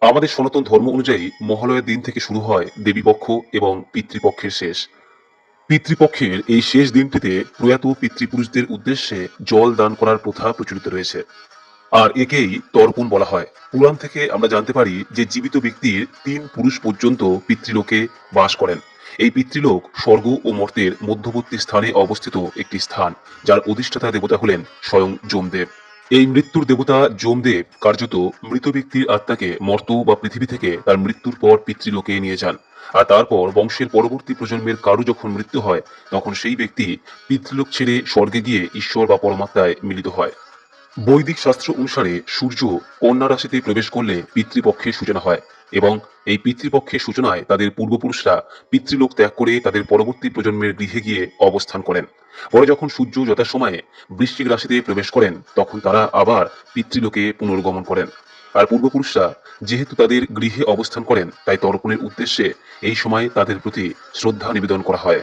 আমাদের সনাতন ধর্ম অনুযায়ী মহালয়ার দিন থেকে শুরু হয় দেবীপক্ষ এবং পিতৃপক্ষের শেষ। পিতৃপক্ষের এই শেষ দিনটিতে প্রয়াত পিতৃপুরুষদের উদ্দেশ্যে জল দান করার প্রথা প্রচলিত রয়েছে। আর একেই তর্পণ বলা হয়। পুরাণ থেকে আমরা জানতে পারি যে জীবিত ব্যক্তির তিন পুরুষ পর্যন্ত পিতৃলোকে বাস করেন। এই পিতৃলোক স্বর্গ ও মর্তের মধ্যবর্তী স্থানে অবস্থিত একটি স্থান, যার অধিষ্ঠাতা দেবতা হলেন স্বয়ং যমদেব। এই মৃত্যুর দেবতা যমদেব কার্যত মৃত ব্যক্তির আত্মাকে মর্ত বা পৃথিবী থেকে তার মৃত্যুর পর পিতৃলোকে নিয়ে যান। আর তারপর বংশের পরবর্তী প্রজন্মের কারও যখন মৃত্যু হয়, তখন সেই ব্যক্তি পিতৃলোক ছেড়ে স্বর্গে গিয়ে ঈশ্বর বা পরমাত্মায় মিলিত হয়। বৈদিক শাস্ত্র অনুসারে সূর্য কন্যা রাশিতে প্রবেশ করলে পিতৃপক্ষের সূচনা হয় এবং এই পিতৃপক্ষের সূচনায় তাদের পূর্বপুরুষরা পিতৃলোক ত্যাগ করে তাদের পরবর্তী প্রজন্মের গৃহে গিয়ে অবস্থান করেন। পরে যখন সূর্য যথাসময়ে বৃশ্চিক রাশিতে প্রবেশ করেন, তখন তারা আবার পিতৃলোকে পুনর্গমন করেন। আর পূর্বপুরুষরা যেহেতু তাদের গৃহে অবস্থান করেন, তাই তর্পণের উদ্দেশ্যে এই সময় তাদের প্রতি শ্রদ্ধা নিবেদন করা হয়।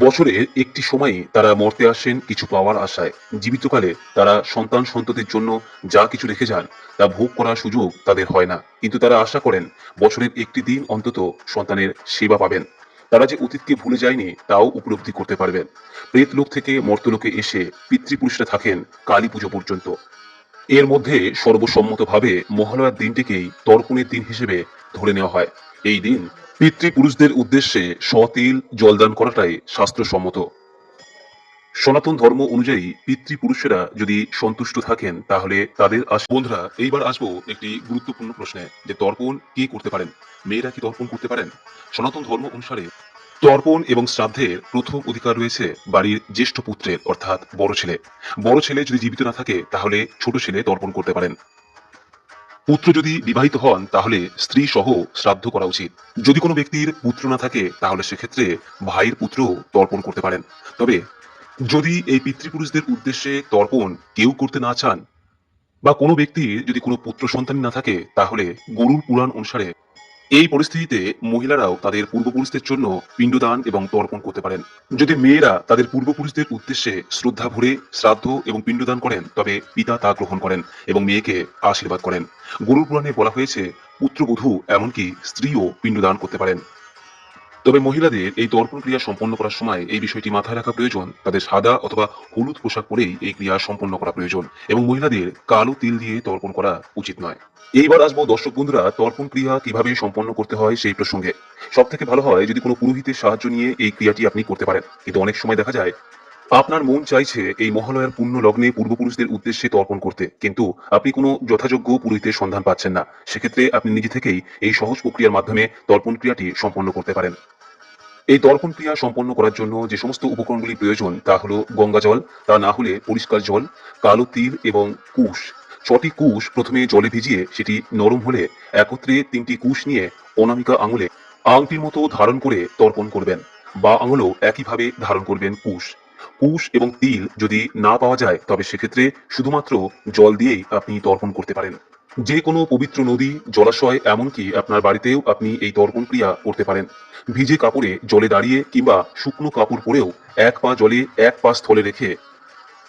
বছরের একটি সময়ই তারা মরতে আসেন কিছু পাওয়ার আশায়। জীবিতকালে তারা সন্তান সন্ততির জন্য যা কিছু রেখে যান, তা ভোগ করার সুযোগ তাদের হয় না। কিন্তু তারা আশা করেন, বছরের একটি দিন অন্তত সন্তানের সেবা পাবেন। তারা যে অতীতকে ভুলে যায়নি, তাও উপলব্ধি করতে পারবেন। প্রেতলোক থেকে মর্তলোকে এসে পিতৃপুরুষরা থাকেন কালী পুজো পর্যন্ত। এর মধ্যে সর্বসম্মতভাবে মহালয়ার দিনটিকেই তর্পণের দিন হিসেবে ধরে নেওয়া হয়। এই দিন পিতৃপুরুষদের উদ্দেশ্যে সতিল জলদান করাটাই শাস্ত্রসম্মত। সনাতন ধর্ম অনুযায়ী পিতৃপুরুষেরা যদি সন্তুষ্ট থাকেন, তাহলে তাদের বন্ধুরা, এইবার আসব একটি গুরুত্বপূর্ণ প্রশ্নে, যে তর্পণ কে করতে পারেন? মেয়েরা কি তর্পণ করতে পারেন? সনাতন ধর্ম অনুসারে তর্পণ এবং শ্রাদ্ধের প্রথম অধিকার রয়েছে বাড়ির জ্যেষ্ঠ পুত্রের, অর্থাৎ বড় ছেলে। বড় ছেলে যদি জীবিত না থাকে, তাহলে ছোট ছেলে তর্পণ করতে পারেন। পুত্র যদি বিবাহিত হন, তাহলে স্ত্রী সহ শ্রাদ্ধ করা উচিত। যদি কোনো ব্যক্তির পুত্র না থাকে, তাহলে সেক্ষেত্রে ভাইয়ের পুত্র তর্পণ করতে পারেন। তবে যদি এই পিতৃপুরুষদের উদ্দেশ্যে তর্পণ কেউ করতে না চান, বা কোনো ব্যক্তির যদি কোনো পুত্র সন্তান না থাকে, তাহলে গরুর পুরাণ অনুসারে এই পরিস্থিতিতে মহিলারাও তাদের পূর্বপুরুষদের জন্য পিণ্ডদান এবং তর্পণ করতে পারেন। যদি মেয়েরা তাদের পূর্বপুরুষদের উদ্দেশ্যে শ্রদ্ধা ভরে, শ্রাদ্ধ এবং পিণ্ডদান করেন, তবে পিতা তা গ্রহণ করেন এবং মেয়েকে আশীর্বাদ করেন। গরুর পুরাণে বলা হয়েছে, পুত্রবধূ এমনকি স্ত্রীও পিণ্ডদান করতে পারেন। তবে মহিলাদের এই তর্পণ ক্রিয়া সম্পন্ন করার সময় এই বিষয়টি মাথায় রাখা প্রয়োজন, তাদের সাদা অথবা হলুদ পোশাক পরেই এই ক্রিয়া সম্পন্ন করা প্রয়োজন এবং মহিলাদের কালো তিল দিয়ে তর্পণ করা উচিত নয়। এইবার আসব দর্শক বন্ধুরা, তর্পণ ক্রিয়া কীভাবে সম্পন্ন করতে হয় সেই প্রসঙ্গে। সব থেকে ভালো হয় যদি কোনো পুরোহিতের সাহায্য নিয়ে এই ক্রিয়াটি আপনি করতে পারেন। কিন্তু অনেক সময় দেখা যায় আপনার মন চাইছে এই মহালয়ার পূর্ণ লগ্নে পূর্বপুরুষদের উদ্দেশ্যে তর্পণ করতে, কিন্তু আপনি কোনো যথাযোগ্য পুরোহিতের সন্ধান পাচ্ছেন না। সেক্ষেত্রে আপনি নিজে থেকেই এই সহজ প্রক্রিয়ার মাধ্যমে তর্পণ ক্রিয়াটি সম্পন্ন করতে পারেন। এই তর্পণ ক্রিয়া সম্পন্ন করার জন্য যে সমস্ত উপকরণগুলি প্রয়োজন, তা হলো গঙ্গা জল, তা না হলে পরিষ্কার জল, কালো তিল এবং কুশ। ছটি কুশ প্রথমে জলে ভিজিয়ে সেটি নরম হলে একত্রে তিনটি কুশ নিয়ে অনামিকা আঙুলে আংটির মতো ধারণ করে তর্পণ করবেন, বা আঙুলও একইভাবে ধারণ করবেন কুশ। কুশ এবং তিল যদি না পাওয়া যায়, তবে সেক্ষেত্রে শুধুমাত্র জল দিয়েই আপনি তর্পণ করতে পারেন। যে কোনো পবিত্র নদী, জলাশয়, এমনকি আপনার বাড়িতেও আপনি এই তর্পণ ক্রিয়া করতে পারেন। ভিজে কাপড়ে জলে দাঁড়িয়ে কিংবা শুকনো কাপড় পরেও এক পা জলে, এক পা স্থলে রেখে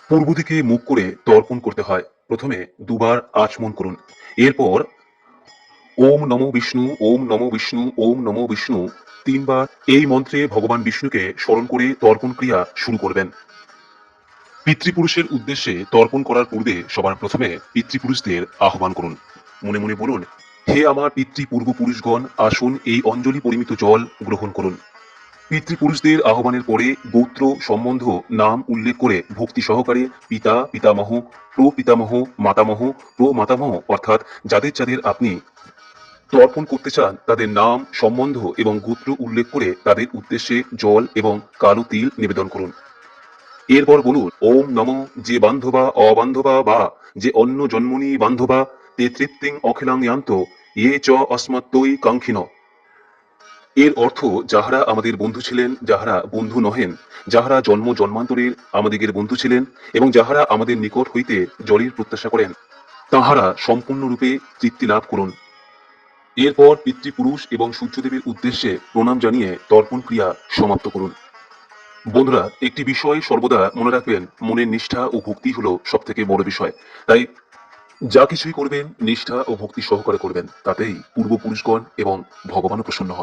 পূর্ব দিকে মুখ করে তর্পণ করতে হয়। প্রথমে দুবার আচমন করুন। এরপর ওম নমো বিষ্ণু, ওম নমো বিষ্ণু, ওম নমো বিষ্ণু। তিনবার এই মন্ত্রে ভগবান বিষ্ণুকে স্মরণ করে তর্পণ ক্রিয়া শুরু করবেন। পিতৃপুরুষের উদ্দেশ্যে তর্পণ করার পূর্বে সবার প্রথমে পিতৃপুরুষদের আহ্বান করুন। মনে মনে বলুন, হে আমার পিতৃ পূর্বপুরুষগণ আসুন এই অঞ্জলি পরিমিত জল গ্রহণ করুন। পিতৃপুরুষদের আহ্বানের পরে গোত্র, সম্বন্ধ, নাম উল্লেখ করে ভক্তি সহকারে পিতা, পিতামহ, প্রপিতামহ, মাতামহ, প্রমাতামহ, অর্থাৎ যাদের যাদের আপনি তর্পণ করতে চান, তাদের নাম, সম্বন্ধ এবং গোত্র উল্লেখ করে তাদের উদ্দেশ্যে জল এবং কালো তিল নিবেদন করুন। এরপর বলুন, ওম নম, যে বান্ধবা, অবান্ধবা বা যে অন্য জন্মনি বান্ধবা, তে তৃপ্তিং অখিলাং ইয়ান্ত ইয়ে চ অস্মাত্তই কাঙ্ক্ষিন এর অর্থ, যাহারা আমাদের বন্ধু ছিলেন, যাহারা বন্ধু নহেন, যাহারা জন্ম জন্মান্তরের আমাদিগের বন্ধু ছিলেন এবং যাহারা আমাদের নিকট হইতে জলের প্রত্যাশা করেন, তাহারা সম্পূর্ণরূপে তৃপ্তি লাভ করুন। এরপর পিতৃপুরুষ এবং সূর্যদেবের উদ্দেশ্যে প্রণাম জানিয়ে তর্পণ ক্রিয়া সমাপ্ত করুন। বন্ধুরা, একটি বিষয় সর্বদা মনে রাখবেন, মনের নিষ্ঠা ও ভক্তি হলো সব থেকে বড় বিষয়। তাই যা কিছুই করবেন, নিষ্ঠা ও ভক্তি সহকারে করবেন, তাতেই পূর্বপুরুষগণ এবং ভগবানও প্রসন্ন হন।